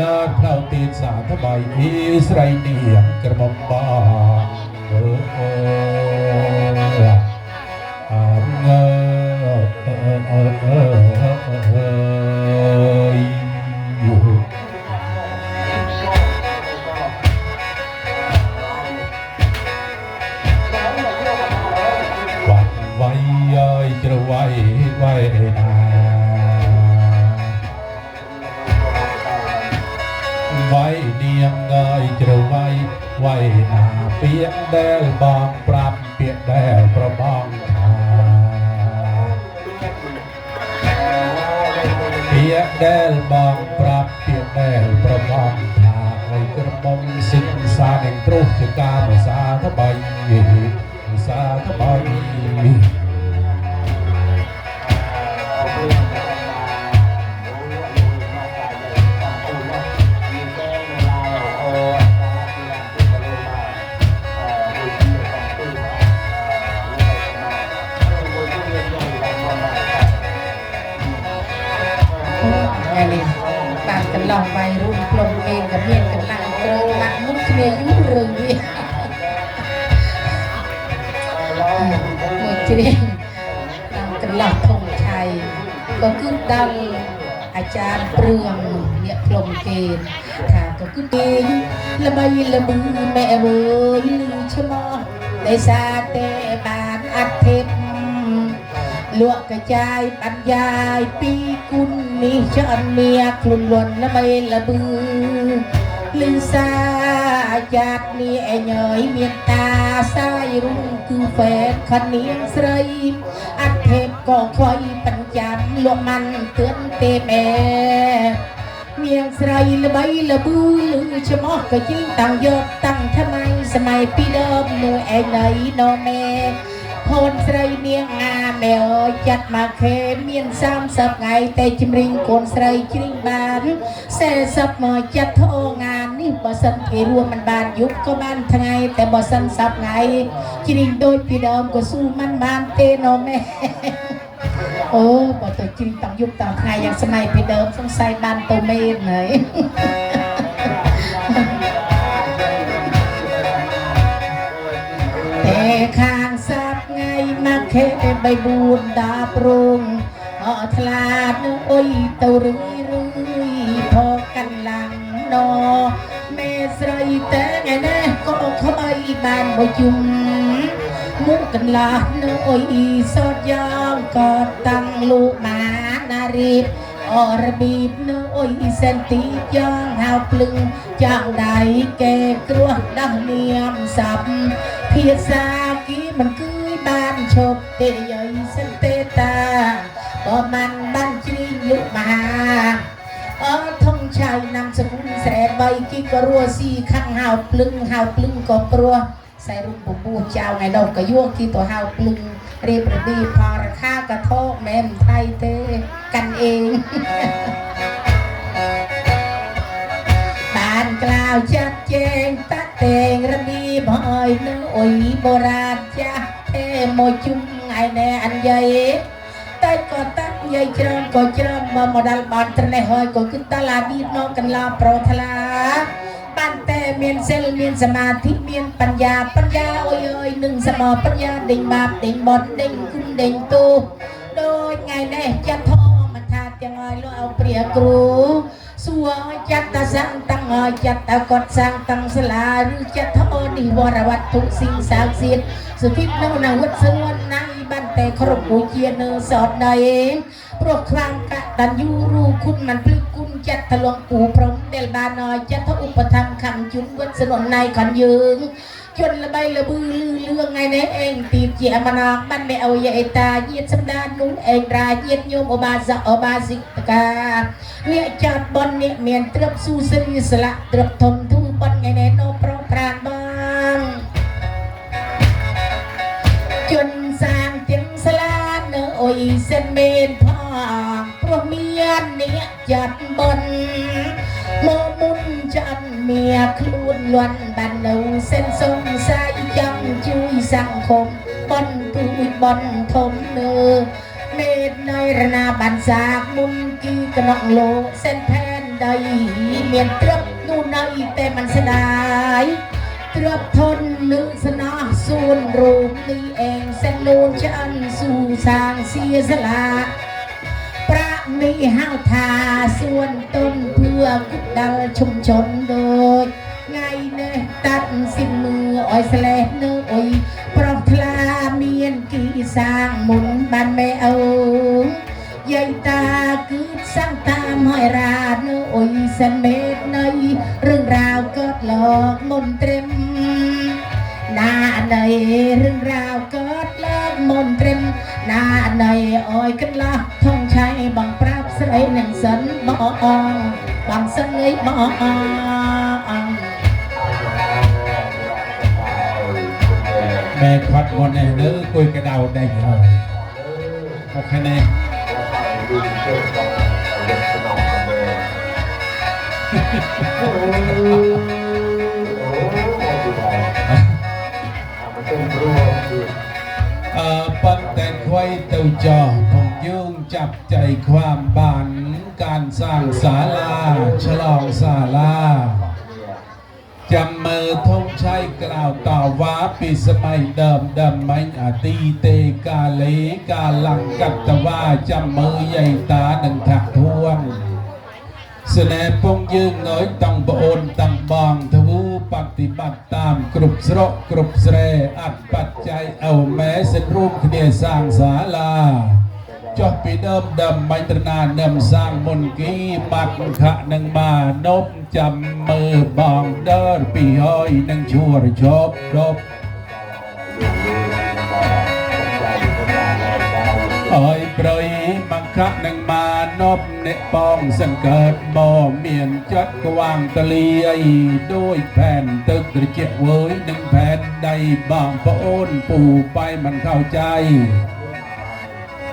ដើរផ្លូវទីនសាថ្បៃអ៊ីស្រីនាងក្រមុំបងអើអើអ ដែលបងប្រាប់ពាក្យដែលប្របងថាពាក្យដែលបងប្រាប់ពាក្យដែលប្របងថាឲ្យក្រមុំសិនសានឹងទ្រុសជាការភាសាថ្បៃភាសាថ្បៃ បាក់មុខគ្នាយូររឿងវាមួយជ្រៀងតាំងកន្លះធំថៃក៏គឺដល់អាចារ្យព្រឿងអ្នកផ្លុំគេថាក៏គឺគេល្បីល្បឺម៉ែអើយលឺឈ្មោះដោយសារតែបានអធិបលក់កញ្ចាយបញ្ញាយពីគុណនេះចអត់មានខ្លួនលន់ល្បីល្បឺ លឺសាចាតនេះអញើយមានតាសាយរុងគឺហ្វេតខនាងស្រីអធិបក៏ខ្វៃបញ្ចាំលក់មិនទឿនទេមែមានស្រីល្បីល្បឺលឺឈ្មោះក៏ជីងតាំងយកតាំងថ្មីសម័យពីដើមនោះឯណៃណូមេហូនស្រីនាងអាមែអើយចាត់មកខេមាន30ថ្ងៃតែជំរិញកូនស្រីជ្រីងបាន40មកចាត់ធោងា ននេះបើសិនគេរួមមិនបានយប់ក៏បានថ្ងៃតែបើសិន10ថ្ងៃជ្រីងដូចពីដើមក៏ស៊ូមិនបានទេណូមែអូបើទៅជ្រីងតាំងយប់តាំងថ្ងៃយ៉ាងស្នៃពីដើមសង្ស័យបានទៅមេនហើយតែខាងសាប់ថ្ងៃមកខេបីបួនដាប្រងអត់ថ្លាតនឹងអុយទៅរឿយរឿយផកកាន់ឡាំងណមេស្រី តែថ្ងៃនេះក៏ខ្បីបានមួយជុំមុខកន្លះនៅអុយសតយ៉ាងក៏តាំងលោកមាណារីបអរបៀបនៅអុយសិនទីយ៉ាងហៅភ្លឹងចាំងដៃកែគ្រោះដោះនាមសាប់ភាសាគីមិនគឺបានឈប់ទេយាយសិនទេតាបើមិនបានជ្រីងលោកមហាអើ ធំឆៅណាំសគុណស្រែបីគីក៏រស់ស៊ីខាងហៅភ្លឹងហៅភ្លឹងក៏ព្រោះខ្សែរូបពពោះចៅថ្ងៃនោះក៏យកគីទៅហៅភ្លឹងរៀបរបៀបផរខាក៏ថោកមែនមិនថៃទេកាន់អេងបានក្លាវចាត់ចែងតាក់តែងរបៀបហើយនឹងអុយបរាណចាស់ទេមកជុំថ្ងៃណែអញ្ញៃ តែក៏តាក់យាយច្រើនក៏ច្រើនបើមកដល់បានត្រនេះហើយក៏គឺតឡាឌីនងកន្លាប្រថ្លាបានតែមានសិលមានសមាធិមានបញ្ញាបញ្ញាអុយអើយនឹងសមបញ្ញាដេញបាបដេញបត់ដេញគុំដេញទោសដូចថ្ងៃនេះចាត់ធម៌មិនថាទាំងឲ្យលោកអោព្រះគ្រូសួរឲ្យចាត់តាសាំងតាំងឲ្យចាត់តាគាត់សាំងតាំងសាលាឬចាត់ធោនិវរវត្ថុស៊ីងសាងសៀតសុគិតនៅនៅវត្តសួនណៃបាន តែគ្រប់ពូជានៅសតដីព្រោះខ្លាំងកតញ្ញូរូគុណមិនភ្លឹកគុណចាត់តលងពូព្រមដែលបានឲ្យចាត់ធឧបត្ថម្ភខំជុនវត្តសួនណៃខាងយើងជន់ល្បីល្បឺលឺលឿងថ្ងៃនេះឯងទីជាមណងបានមេអយអេតាញាតសម្ដាននោះឯងរាញាតញោមអបាសកអបាសិកាវាចាត់បននេះមានត្រឹបស៊ូសិរីស្លាក់ត្រឹបធំ មេនផងព្រោះមានអ្នកចាត់បនមកមុនចាត់មៀខ្លួនលន់បាននៅសិនសុំសាយចាំជួយសង្គមបនទូចបនធំនៅមេតនៅរណាបានសាកមុនគីកណងលោកសិនផែនដីមានត្រឹបនោះនៅតែមិនស្ដាយ ត្រឹបធននឹងស្នោះសួនរូបនេះអេងសិនលូនឆ្អិនស៊ូសាងសៀស្លាប្រាក់នេះហៅថាសួនទុនភឿគុកដាល់ជុំជន់ដូចថ្ងៃនេះតាត់ស៊ីមើឲ្យស្លេះនៅអុយប្រុសថ្លាមានគីសាងមុនបានមេអូ យាយតាគឺសង្តាមហើយរានៅអុយសិនមេតនៃរឿងរាវកើតលោកមុនត្រឹមណាណៃរឿងរាវកើតលោកមុនត្រឹមណាណៃអុយកន្លះថងឆៃបងប្រាប់ស្រីនឹងសិនបងអងបងសិនឯងបងអងបែកខាត់មុននេះនៅគួយកដៅដេញហើយមកខាងនេះ ยเนื้อคุยกระเดาได้เลยโอเคแน่เอ่อปันแต่ควยเต้าจอผมยุ่งจับใจความบานการสร้างศาลาฉลองศาลา ចាំមើលធំឆៃក្រៅតវ៉ាពីសម័យដើមដើមមិញអតីតេកាលេកាលង្កតវ៉ាចាំមើលយាយតានឹងថាធួនសនេពងយើងងើយតាំងប្អូនតាំងបងធ្វើបฏิបត្តិតាមគ្រប់ស្រកគ្រប់ស្រែអត្តបច្ច័យអោម៉ែសិនរួមគ្នាសាងសាលា ចុះពីដើមដើមបាញ់ត្រណានឹមសាងមុនគីបាត់ខៈនឹងបាននប់ចាំមើលបងដឺពីហើយនឹងជួរជប់ដប់អើយប្រៃបង្ខៈនឹងបាននប់អ្នកបងសង្កើតមកមានចិត្តក្វាងតលីអីដោយផែនទឹកត្រជាក់វើយនឹងផែនដៃបងប្អូនពូប៉ៃមិនខោចៃ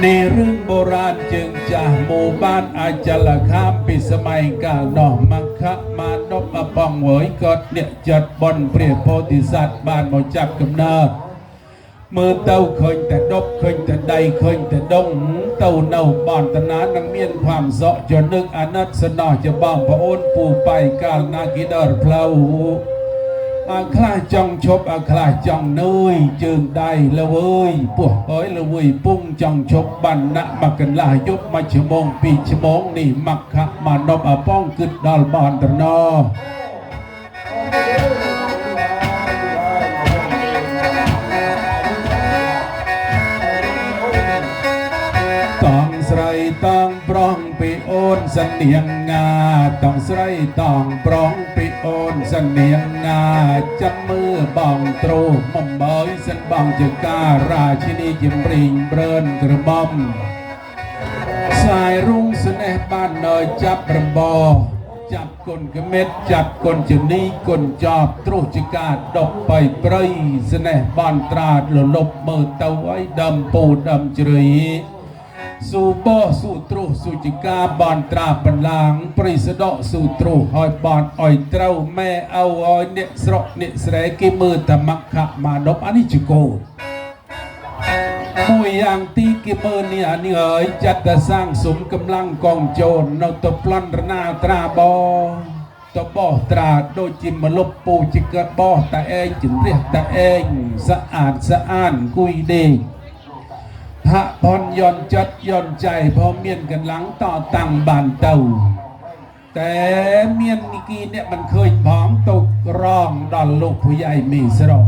ในเรื่องโบราณจึงจะหมู่บ้านอาจลคาปิสมัยกาหนอมังคะมานบมาปองเหวยกดเนี่ยจัดบนเปรียบโพธิสัตว์บ้านมาจับกำเนิดมื่อเต้าเคยแต่ดบเคยแต่ใดเคยแต่ดงเต้าเน่าบ่อนตนานังเมียนความเสาะจนนึกอนัตสนอจะบ้องพระโอนปูไปกาลนากิดอร์เพลา អាខ្លះចង់ឈប់អាខ្លះចង់នឿយជើងដៃលើវើយពោះអើយលើវើយពុងចង់ឈប់បានណាក់មកកន្លះយប់មួយชั่วโมงពីរชั่วโมงនេះមកខៈមកនប់អប៉ងគិតដល់បនតណោ តងស្រីតងប្រង ពីអូនសនៀងងាតងស្រីតងប្រងពីអូនសនៀងងាចាំមើលបងទ្រូមុំបើយសិនបងជាការរាជិនីជំរីងព្រឿនក្រមុំខ្សែរុងស្នេហ៍បាននៅចាប់រំបោចាប់គុណកមិតចាប់គុណជនីគុណចប់ទ្រុសជាការដុបបៃព្រៃស្នេហ៍បានត្រាតលលប់មើលទៅឲ្យដើមពូដើមជ្រៃ ស៊ូបោះស៊ូទ្រុសស៊ូចិកាបនត្រាបន្លាងប្រិសដកស៊ូទ្រុសឲ្យបនអុយត្រូវម៉ែអោឲ្យអ្នកស្រុកអ្នកស្រែគេមើលតមក្ខមានប់អានេះជាកូនមួយយ៉ាងទីគេមើលនេះអានេះហើយចាត់តែសាងសុំកម្លាំងកងជូននៅទៅប្លន់រណាត្រាបទៅបោះត្រាដូចជាមលុបពូជាកើតបោះតែឯងជំរះតែឯងស្អាតស្អានគួយដេក พระพรยนต์จัดยนต์ใจเพราะเมียนกันหลังต่อตั้งบานเต่าแต่เมียนเมื่อกี้เนี่ยมันเคยผอมตกร่องดอนลูกผู้ใหญ่มีสระ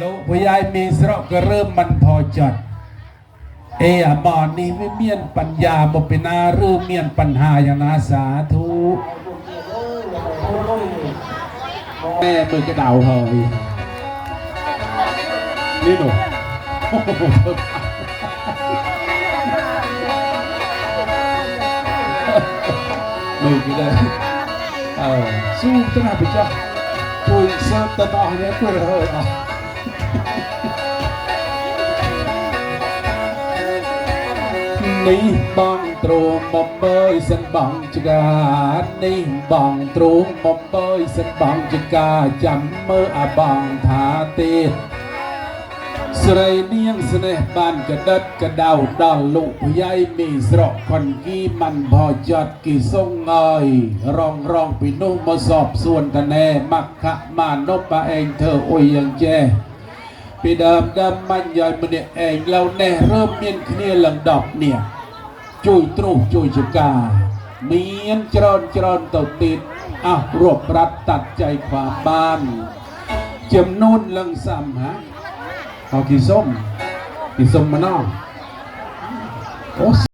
ลูกผู้ใหญ่มีสระก็เริ่มมันพอจัดเออะหมอนนี้ไม่เมียนปัญญาบเป็นนาหรือเมียนปัญหาอย่างนาสาธุแม่มือกระเดาเฮยนี่หนู មើលគេដែរអើស៊ូទៅណាបច្ចៈជួយសើតតោះនេះគួររើអស់នេះបងទ្រមមកបើយសិនបងចកានេះបងទ្រមមកបើយសិនបងចកាចាំមើលអាបងថាទៀ สไรเนียงสเนบานกระดัดกระดาวดอลลุกยายมีสระคนกี้มันพอจอดกี่ทรงเงยรองรองปีนุ่มมาสอบส่วนตะแนมักขะมานบปะเองเธอโอยยังแจปีเดิมดำมันยอยมันเนี่ยเองเราแน่เริ่มเมียนเนียหลังดอกเนี่ยจุยตรูจุยจิกาเมียนจรอนจรอนตติดอ้ารวบรัดตัดใจความบ้านจำนุ่นลังซ้ำฮะ เอากี่ส้มกี่ส้มมานอกโอ้